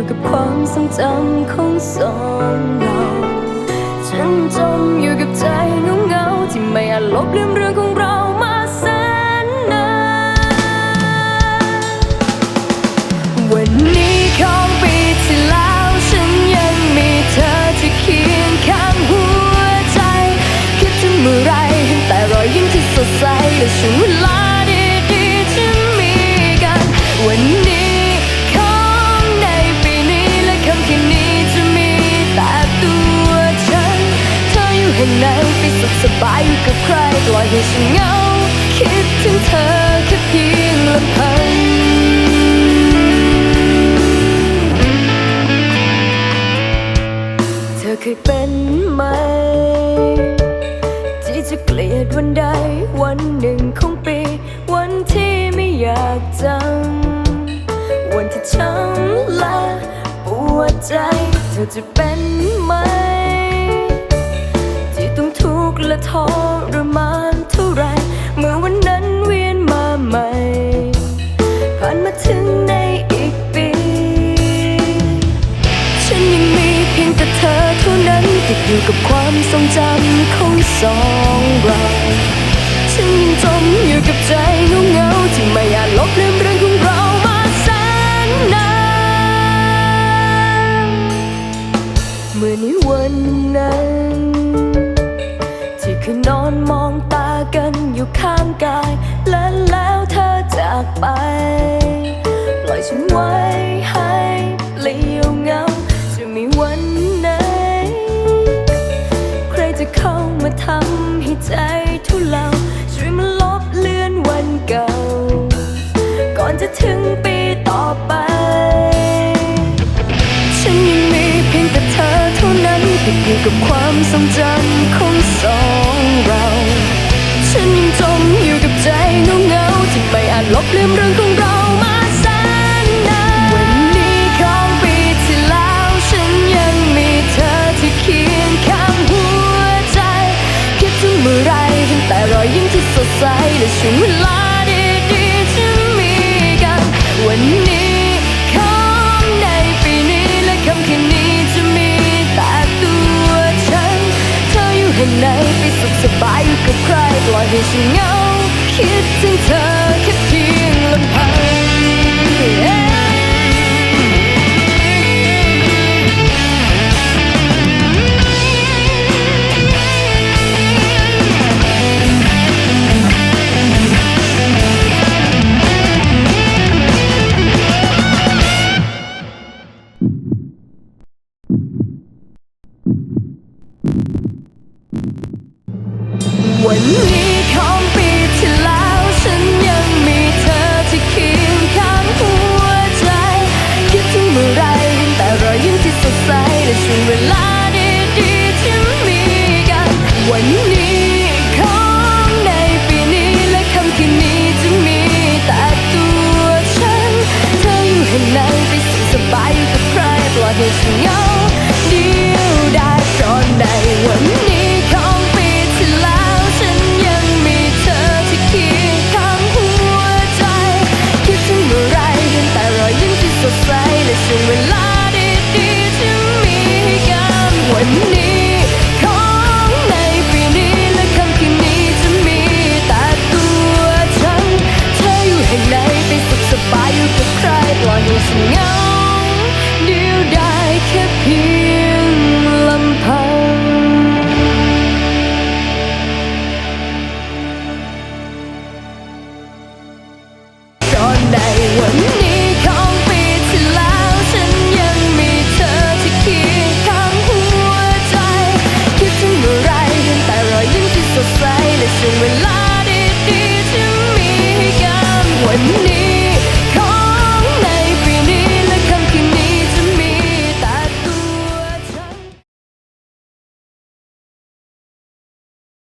อยู่กับความทรงจำของสองเรา ฉันจมอยู่กับใจเงาเงาที่ไม่อาจลบลืม สบายอยู่กับใครปล่อยให้ฉันเหงา คิดถึงเธอแค่เพียงลำพังเธอเคยเป็นไหม ที่จะเกลียดวันใดวันหนึ่งของปี วันที่ไม่อยากจำวันที่ช้ำและปวดใจ เธอจะเป็นไหม และทรมานเท่าไร เมื่อวันนั้นเวียนมาใหม่ ผ่านมาถึงในอีกปี ฉันยังมีเพียงแต่เธอเท่านั้นติดอยู่กับความทรงจำของสองเรา ฉันยังจมอยู่กับใจ อยู่ข้างกาย และแล้วเธอจากไป ปล่อยฉันไว้ให้เปลี่ยวเงา จะมีวันไหน ใครจะเข้ามาทำให้ใจทุเลาช่วยมาลบเลือนวันเก่า ก่อนจะถึงปีต่อไป ฉันยังมีเพียงแต่เธอเท่านั้นติดอยู่กับความทรงจำของสองเรา ฉันยังจมอยู่กับใจเงาเงาๆที่ไม่อาจลบลืมเรื่องของเรามาแสนนานวันนี้ของปีที่แล้ว ฉันยังมีเธอที่เคียงข้างหัวใจ คิดถึงเมื่อไรเห็นแต่รอยยิ้มที่สดใสและช่วงเวลาดีๆที่มีกัน วันนี้ของในปีนี้และคำคืนนี้จะมีแต่ตัวฉัน เธออยู่แห่งไหนไปสุขสบายอยู่กับ ใครปล่อยให้ฉันเหงาคิดถึงเธอแค่เพียงลำพังวันนี้ วั ตั